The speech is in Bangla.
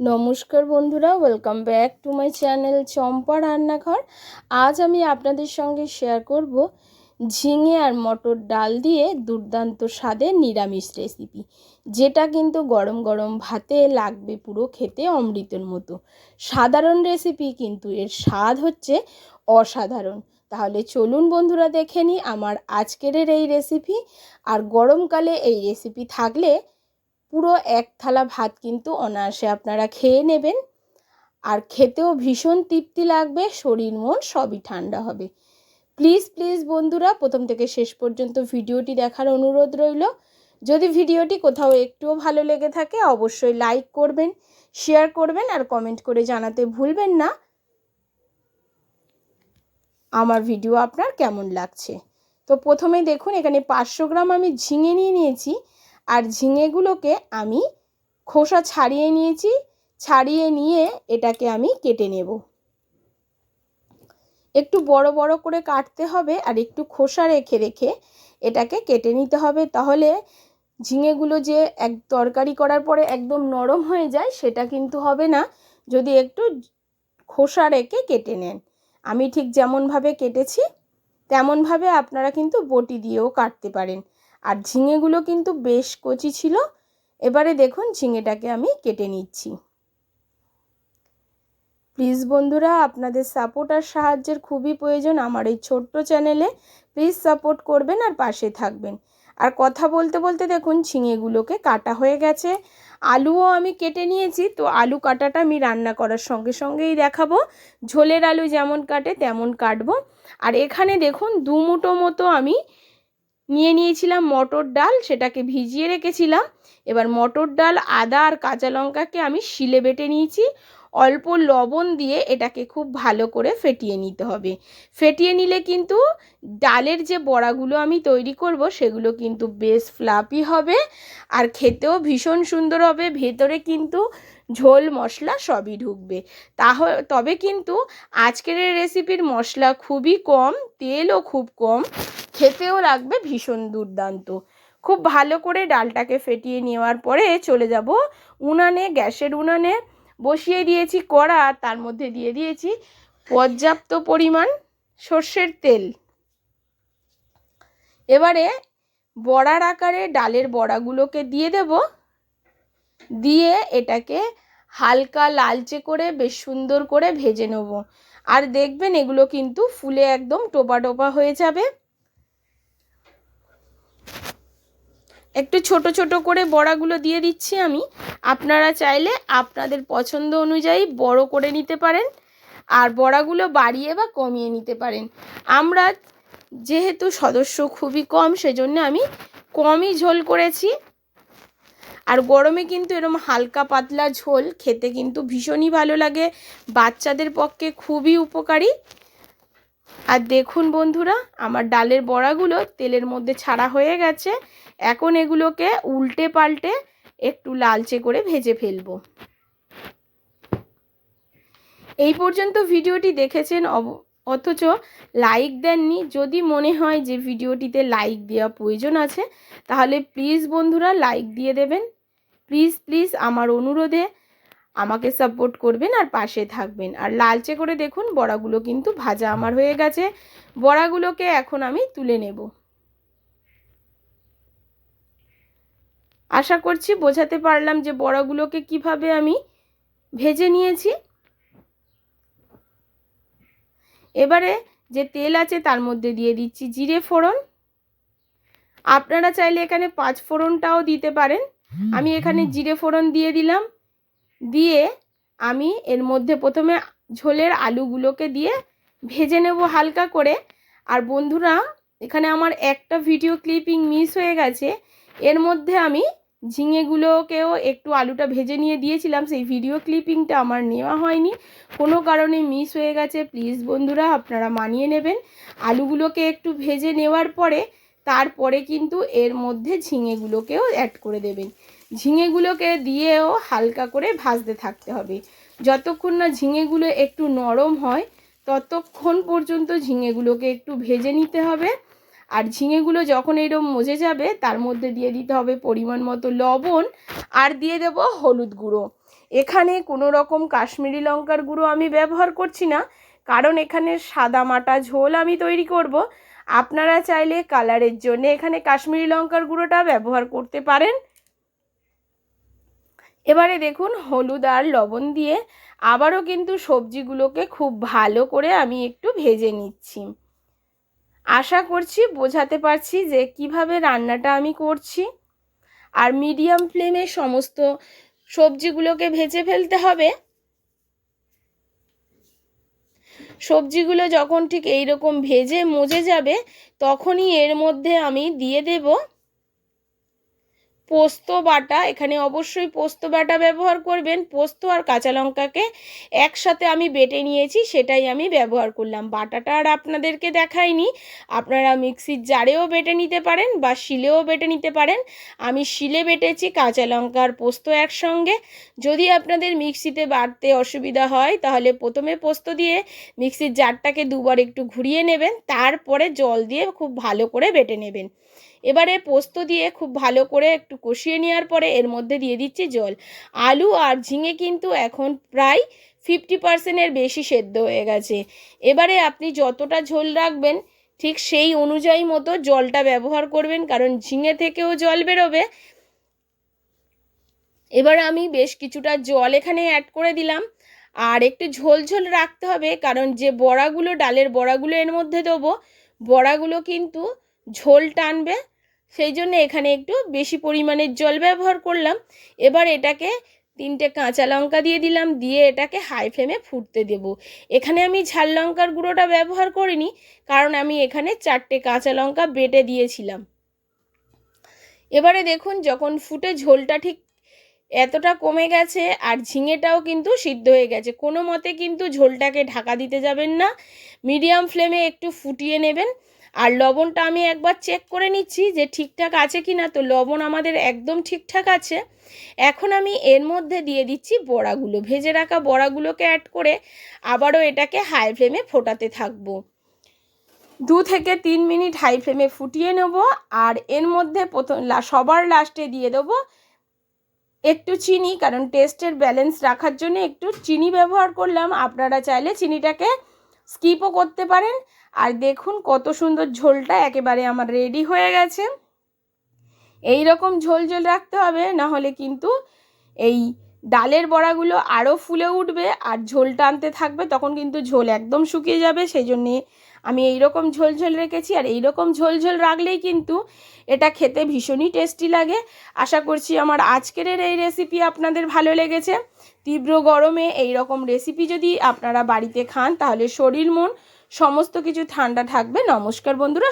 নমস্কার বন্ধুরা welcome back to my channel Champa রান্নাঘর। আজ আমি আপনাদের সঙ্গে শেয়ার করব ঝিঙে আর মটর ডাল দিয়ে দুর্দান্ত স্বাদের নিরামিষ রেসিপি যেটা কিন্তু গরম গরম ভাতে লাগবে পুরো খেতে অমৃতের মতো। সাধারণ রেসিপি কিন্তু এর স্বাদ হচ্ছে অসাধারণ। তাহলে চলুন বন্ধুরা দেখে নিই আমার আজকের এই রেসিপি আর গরমকালে এই রেসিপি থাকলে পুরো এক থালা ভাত কিন্তু অনায়াসে আপনারা খেয়ে নেবেন। আর খেতেও ভীষণ তৃপ্তি লাগবে, শরীর মন সবই ঠান্ডা হবে। প্লিজ প্লিজ বন্ধুরা, প্রথম থেকে শেষ পর্যন্ত ভিডিওটি দেখার অনুরোধ রইল। যদি ভিডিওটি কোথাও একটুও ভালো লেগে থাকে, অবশ্যই লাইক করবেন, শেয়ার করবেন আর কমেন্ট করে জানাতে ভুলবেন না। আমার ভিডিও আপনার কেমন লাগছে? তো প্রথমে দেখুন, এখানে পাঁচশো গ্রাম আমি ঝিঙে নিয়ে নিয়েছি। আর ঝিঙেগুলোকে আমি খোসা ছাড়িয়ে নিয়েছি, ছাড়িয়ে নিয়ে এটাকে আমি কেটে নেব। একটু বড় বড় করে কাটতে হবে আর একটু খোসা রেখে রেখে এটাকে কেটে নিতে হবে তাহলে ঝিঙেগুলো যে এক তরকারি করার পরে একদম নরম হয়ে যায় সেটা কিন্তু হবে না। যদি একটু খোসা রেখে কেটে নেন। আমি ঠিক যেমনভাবে কেটেছি, তেমনভাবে আপনারা কিন্তু বটি দিয়েও কাটতে পারেন। আর ঝিঙেগুলো কিন্তু বেশ কচি ছিল। এবারে দেখুন ঝিঙেটাকে আমি কেটে নিচ্ছি। প্লিজ বন্ধুরা, আপনাদের সাপোর্ট আর সাহায্যের খুবই প্রয়োজন আমার এই ছোট্ট চ্যানেলে। প্লিজ সাপোর্ট করবেন আর পাশে থাকবেন। আর কথা বলতে বলতে দেখুন ঝিঙেগুলোকে কাটা হয়ে গেছে। আলুও আমি কেটে নিয়েছি, তো আলু কাটাটা আমি রান্না করার সঙ্গে সঙ্গেই দেখাবো। ঝোলের আলু যেমন কাটে তেমন কাটবো। আর এখানে দেখুন দু মুটো মতো আমি নিয়ে নিয়েছিলাম মটর ডাল, সেটাকে ভিজিয়ে রেখেছিলাম। এবার মটর ডাল, আদা আর কাঁচা লঙ্কাকে আমি শিলে বেটে নিয়েছি। অল্প লবণ দিয়ে এটাকে খুব ভালো করে ফেটিয়ে নিতে হবে। ফেটিয়ে নিলে কিন্তু ডালের যে বড়াগুলো আমি তৈরি করব, সেগুলো কিন্তু বেশ ফ্লাপি হবে আর খেতেও ভীষণ সুন্দর হবে। ভেতরে কিন্তু ঝোল মশলা সবই ঢুকবে। তাহলে তবে কিন্তু আজকের রেসিপির মশলা খুবই কম, তেলও খুব কম। খেতেও লাগবে ভীষণ দুর্দান্ত। খুব ভালো করে ডালটাকে ফেটিয়ে নেওয়ার পরে চলে যাব উনানে, গ্যাসের উনানে। বসিয়ে দিয়েছি কড়া, তার মধ্যে দিয়ে দিয়েছি পর্যাপ্ত পরিমাণ সর্ষের তেল। এবারে বড়ার আকারে ডালের বড়াগুলোকে দিয়ে দেব। দিয়ে এটাকে হালকা লালচে করে বেশ সুন্দর করে ভেজে নেব। আর দেখবেন এগুলো কিন্তু ফুলে একদম টোপা টোপা হয়ে যাবে। একটু ছোট ছোট করে বড়াগুলো দিয়ে দিচ্ছি আমি। আপনারা চাইলে আপনাদের পছন্দ অনুযায়ী বড় করে নিতে পারেন আর বড়াগুলো বাড়িয়ে বা কমিয়ে নিতে পারেন। আমরা যেহেতু সদস্য খুবই কম, সেজন্য আমি কমই ঝোল করেছি। আর গরমে কিন্তু এরম হালকা পাতলা ঝোল খেতে কিন্তু ভীষণই ভালো লাগে। বাচ্চাদের পক্ষে খুবই উপকারী। আর দেখুন বন্ধুরা, আমার ডালের বড়াগুলো তেলের মধ্যে ছাড়া হয়ে গেছে। এখন এগুলোকে উল্টে পাল্টে একটু লালচে করে ভেজে ফেলব। এই পর্যন্ত ভিডিওটি দেখেছেন অথচ লাইক দেননি। যদি মনে হয় যে ভিডিওটিতে লাইক দেওয়া প্রয়োজন আছে, তাহলে প্লিজ বন্ধুরা লাইক দিয়ে দেবেন। প্লিজ প্লিজ আমার অনুরোধে আমাকে সাপোর্ট করবেন আর পাশে থাকবেন। আর লালচে করে দেখুন, বড়াগুলো কিন্তু ভাজা আমার হয়ে গেছে। বড়াগুলোকে এখন আমি তুলে নেব। আশা করছি বোঝাতে পারলাম যে বড়াগুলোকে কীভাবে আমি ভেজে নিয়েছি। এবারে যে তেল আছে তার মধ্যে দিয়ে দিচ্ছি জিরে ফোড়ন। আপনারা চাইলে এখানে পাঁচ ফোড়নটাও দিতে পারেন। আমি এখানে জিরে ফোড়ন দিয়ে দিলাম। দিয়ে আমি এর মধ্যে প্রথমে ঝোলের আলুগুলোকে দিয়ে ভেজে নেব হালকা করে। আর বন্ধুরা এখানে আমার একটা ভিডিও ক্লিপিং মিস হয়ে গেছে। এর মধ্যে আমি ঝিঙেগুলোকেও একটু আলুটা ভেজে নিয়ে দিয়েছিলাম, সেই ভিডিও ক্লিপিংটা আমার নেওয়া হয়নি। কোনো কারণে মিস হয়ে গেছে। প্লিজ বন্ধুরা, আপনারা মানিয়ে নেবেন। আলুগুলোকে একটু ভেজে নেওয়ার পরে, তারপরে কিন্তু এর মধ্যে ঝিঙেগুলোকেও অ্যাড করে দেবেন। ঝিঙেগুলোকে দিয়েও হালকা করে ভাজতে থাকতে হবে। যতক্ষণ না ঝিঙেগুলো একটু নরম হয়, ততক্ষণ পর্যন্ত ঝিঙেগুলোকে একটু ভেজে নিতে হবে। আর ঝিঙেগুলো যখন এরকম মজে যাবে, তার মধ্যে দিয়ে দিতে হবে পরিমাণ মতো লবণ আর দিয়ে দেব হলুদ গুঁড়ো। এখানে কোনো রকম কাশ্মীরি লঙ্কার গুঁড়ো আমি ব্যবহার করছি না, কারণ এখানে সাদা মাটা ঝোল আমি তৈরি করব। আপনারা চাইলে কালারের জন্য এখানে কাশ্মীরি লঙ্কার গুঁড়োটা ব্যবহার করতে পারেন। এবারে দেখুন হলুদ আর লবণ দিয়ে আবারও কিন্তু সবজিগুলোকে খুব ভালো করে আমি একটু ভেজে নিচ্ছি। আশা করছি বোঝাতে পারছি যে কীভাবে রান্নাটা আমি করছি। আর মিডিয়াম ফ্লেমে সমস্ত সবজিগুলোকে ভেজে ফেলতে হবে। সবজিগুলো যখন ঠিক এইরকম ভেজে মজে যাবে, তখনই এর মধ্যে আমি দিয়ে দেব পোস্ত বাটা, এখানে অবশ্যই পোস্ত বাটা ব্যবহার করবেন। পোস্ত আর কাঁচা লঙ্কাকে একসাথে আমি বেটে নিয়েছি, সেটাই আমি ব্যবহার করলাম। বাটাটা আর আপনাদেরকে দেখাইনি। আপনারা মিক্সির জারেও বেটে নিতে পারেন বা শিলেও বেটে নিতে পারেন। আমি শিলে বেটেছি, কাঁচা লঙ্কা আর পোস্ত একসঙ্গে। যদি আপনাদের মিক্সিতে বাটতে অসুবিধা হয়, তাহলে প্রথমে পোস্ত দিয়ে মিক্সির জারটাকে দুবার একটু ঘুরিয়ে নেবেন, তারপরে জল দিয়ে খুব ভালো করে বেটে নেবেন। এবারে পোস্ত দিয়ে খুব ভালো করে একটু কষিয়ে নেওয়ার পরে এর মধ্যে দিয়ে দিচ্ছি জল। আলু আর ঝিঙে কিন্তু এখন প্রায় ফিফটি পার্সেন্টের বেশি সেদ্ধ হয়ে গেছে। এবারে আপনি যতটা ঝোল রাখবেন, ঠিক সেই অনুযায়ী মতো জলটা ব্যবহার করবেন, কারণ ঝিঙে থেকেও জল বেরোবে। এবার আমি বেশ কিছুটা জল এখানে অ্যাড করে দিলাম। আর একটু ঝোল ঝোল রাখতে হবে, কারণ যে বড়াগুলো, ডালের বড়াগুলো এর মধ্যে দেবো, বড়াগুলো কিন্তু ঝোল টানবে সেই জন্য এখানে একটু বেশি পরিমাণের জল ব্যবহার করলাম। এবার এটাকে তিনটে কাঁচা লঙ্কা দিয়ে দিলাম, দিয়ে এটাকে হাই ফ্লেমে ফুটতে দেব। এখানে আমি ঝাল লঙ্কার গুঁড়োটা ব্যবহার করিনি, কারণ আমি এখানে চারটে কাঁচা লঙ্কা বেটে দিয়েছিলাম। এবারে দেখুন, যখন ফুটে ঝোলটা ঠিক এতটা কমে গেছে আর ঝিঙেটাও কিন্তু সিদ্ধ হয়ে গেছে, কোনো মতে কিন্তু ঝোলটাকে ঢাকা দিতে যাবেন না। মিডিয়াম ফ্লেমে একটু ফুটিয়ে নেবেন। আর লবণটা আমি একবার চেক করে নিচ্ছি যে ঠিকঠাক আছে কি না তো লবণ আমাদের একদম ঠিকঠাক আছে। এখন আমি এর মধ্যে দিয়ে দিচ্ছি বড়াগুলো। ভেজে রাখা বড়াগুলোকে অ্যাড করে আবারও এটাকে হাই ফ্লেমে ফোটাতে থাকব। দু থেকে তিন মিনিট হাই ফ্লেমে ফুটিয়ে নেব আর এর মধ্যে প্রথম সবার লাস্টে দিয়ে দেবো একটু চিনি, কারণ টেস্টের ব্যালেন্স রাখার জন্য একটু চিনি ব্যবহার করলাম। আপনারা চাইলে চিনিটাকে স্কিপও করতে পারেন। আর দেখুন কত সুন্দর ঝোলটা একেবারে আমার রেডি হয়ে গেছে। এই রকম ঝোল ঝোল রাখতে হবে, না হলে কিন্তু এই ডালের বড়াগুলো আরও ফুলে উঠবে আর ঝোল টানতে থাকবে, তখন কিন্তু ঝোল একদম শুকিয়ে যাবে। সেই জন্যে আমি এই রকম ঝোল ঝোল রেখেছি আর এই রকম ঝোল ঝোল রাখলেই কিন্তু এটা খেতে ভীষণই টেস্টি লাগে। আশা করছি আমার আজকের এই রেসিপি আপনাদের ভালো লেগেছে। তীব্র গরমে এই রকম রেসিপি যদি আপনারা বাড়িতে খান তাহলে শরীর, মন সমস্ত কিছু ঠান্ডা থাকবে। নমস্কার বন্ধুরা